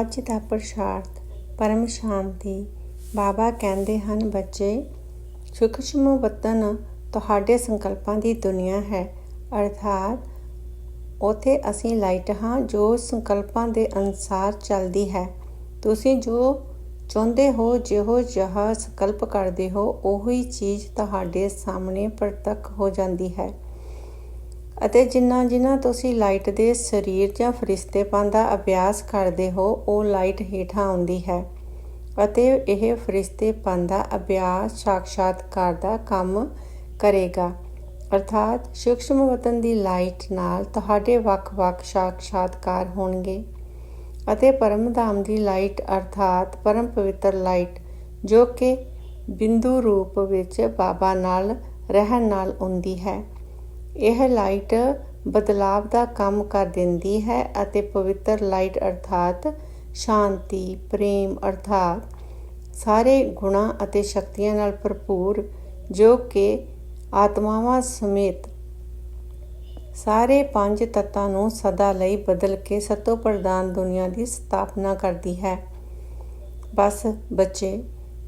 ਅੱਜ ਦਾ ਪ੍ਰਸ਼ਾਰਥ ਪਰਮ ਸ਼ਾਂਤੀ। ਬਾਬਾ ਕਹਿੰਦੇ ਹਨ, ਬੱਚੇ ਸੂਖਸ਼ਮ ਵਤਨ ਤੁਹਾਡੇ ਸੰਕਲਪਾਂ ਦੀ ਦੁਨੀਆ ਹੈ। ਅਰਥਾਤ ਉਥੇ ਅਸੀਂ ਲਾਈਟ ਹਾਂ, ਜੋ ਸੰਕਲਪਾਂ ਦੇ ਅਨੁਸਾਰ ਚੱਲਦੀ ਹੈ। ਤੁਸੀਂ ਜੋ ਚਾਹੁੰਦੇ ਹੋ, ਜਿਹੋ ਜਿਹਾ ਸੰਕਲਪ ਕਰਦੇ ਹੋ, ਉਹੀ ਚੀਜ਼ ਤੁਹਾਡੇ ਸਾਹਮਣੇ ਪ੍ਰਤੱਖ ਹੋ ਜਾਂਦੀ ਹੈ। ਅਤੇ ਜਿੰਨਾ ਜਿੰਨਾ ਤੁਸੀਂ ਲਾਈਟ ਦੇ ਸਰੀਰ ਜਾਂ ਫਰਿਸ਼ਤੇਪਨ ਦਾ ਅਭਿਆਸ ਕਰਦੇ ਹੋ, ਉਹ ਲਾਈਟ ਹੇਠਾਂ ਆਉਂਦੀ ਹੈ ਅਤੇ ਇਹ ਫਰਿਸ਼ਤੇਪਨ ਦਾ ਅਭਿਆਸ ਸਾਖਸ਼ਾਤਕਾਰ ਦਾ ਕੰਮ ਕਰੇਗਾ। ਅਰਥਾਤ ਸੂਖਸ਼ਮ ਵਤਨ ਦੀ ਲਾਈਟ ਨਾਲ ਤੁਹਾਡੇ ਵੱਖ-ਵੱਖ ਸਾਖਸ਼ਾਤਕਾਰ ਹੋਣਗੇ ਅਤੇ ਪਰਮਧਾਮ ਦੀ ਲਾਈਟ ਅਰਥਾਤ ਪਰਮ ਪਵਿੱਤਰ ਲਾਈਟ, ਜੋ ਕਿ ਬਿੰਦੂ ਰੂਪ ਵਿੱਚ ਬਾਬਾ ਨਾਲ, ਰਹਿਣ ਨਾਲ ਆਉਂਦੀ ਹੈ। ਇਹ ਲਾਈਟ ਬਦਲਾਵ ਦਾ ਕੰਮ ਕਰ ਦਿੰਦੀ ਹੈ ਅਤੇ ਪਵਿੱਤਰ ਲਾਈਟ ਅਰਥਾਤ ਸ਼ਾਂਤੀ, ਪ੍ਰੇਮ ਅਰਥਾਤ ਸਾਰੇ ਗੁਣਾਂ ਅਤੇ ਸ਼ਕਤੀਆਂ ਨਾਲ ਭਰਪੂਰ, ਜੋ ਕਿ ਆਤਮਾਵਾਂ ਸਮੇਤ ਸਾਰੇ ਪੰਜ ਤੱਤਾਂ ਨੂੰ ਸਦਾ ਲਈ ਬਦਲ ਕੇ ਸਤੋ ਪ੍ਰਦਾਨ ਦੁਨੀਆ ਦੀ ਸਥਾਪਨਾ ਕਰਦੀ ਹੈ। ਬਸ ਬੱਚੇ,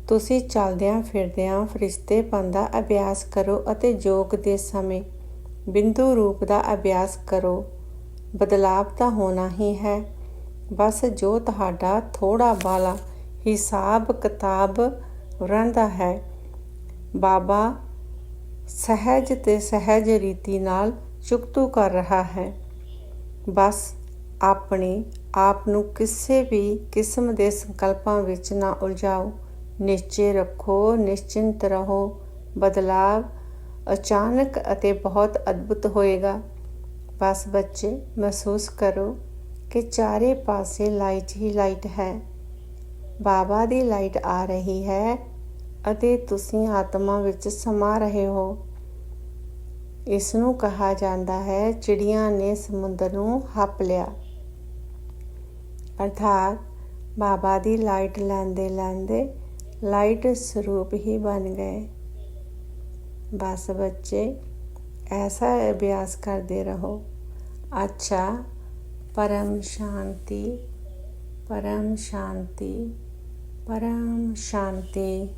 ਤੁਸੀਂ ਚੱਲਦਿਆਂ ਫਿਰਦਿਆਂ ਫਰਿਸ਼ਤੇ ਦਾ ਅਭਿਆਸ ਕਰੋ ਅਤੇ ਯੋਗ ਦੇ ਸਮੇਂ ਬਿੰਦੂ ਰੂਪ ਦਾ ਅਭਿਆਸ ਕਰੋ। ਬਦਲਾਵ ਤਾਂ ਹੋਣਾ ਹੀ ਹੈ। ਬਸ ਜੋ ਤੁਹਾਡਾ ਥੋੜਾ ਬਾਲਾ ਹਿਸਾਬ ਕਿਤਾਬ ਰਹਿੰਦਾ ਹੈ, ਬਾਬਾ ਸਹਿਜ ਤੇ ਸਹਿਜ ਰੀਤੀ ਨਾਲ ਚੁਕਤੂ ਕਰ ਰਿਹਾ ਹੈ। ਬਸ ਆਪਣੇ ਆਪ ਨੂੰ ਕਿਸੇ ਵੀ ਕਿਸਮ ਦੇ ਸੰਕਲਪਾਂ ਵਿੱਚ ਨਾ ਉਲਝਾਓ। ਨਿਸ਼ਚੇ ਰੱਖੋ, ਨਿਸ਼ਚਿੰਤ ਰਹੋ। ਬਦਲਾਵ ਅਚਾਨਕ ਅਤੇ ਬਹੁਤ ਅਦਭੁਤ ਹੋਏਗਾ। ਬਸ ਬੱਚੇ, ਮਹਿਸੂਸ ਕਰੋ ਕਿ ਚਾਰੇ ਪਾਸੇ ਲਾਈਟ ਹੀ ਲਾਈਟ ਹੈ। ਬਾਬਾ ਦੀ ਲਾਈਟ ਆ ਰਹੀ ਹੈ ਅਤੇ ਤੁਸੀਂ ਆਤਮਾ ਵਿੱਚ ਸਮਾ ਰਹੇ ਹੋ। ਇਸ ਨੂੰ ਕਿਹਾ ਜਾਂਦਾ ਹੈ, ਚਿੜੀਆਂ ਨੇ ਸਮੁੰਦਰ ਨੂੰ ਹੱਪ ਲਿਆ। ਅਰਥਾਤ ਬਾਬਾ ਦੀ ਲਾਈਟ ਲੈਂਦੇ ਲੈਂਦੇ ਲਾਈਟ ਸਰੂਪ ਹੀ ਬਣ ਗਏ। बस बच्चे ऐसा अभ्यास करते रहो अच्छा परम शांति परम शांति परम शांति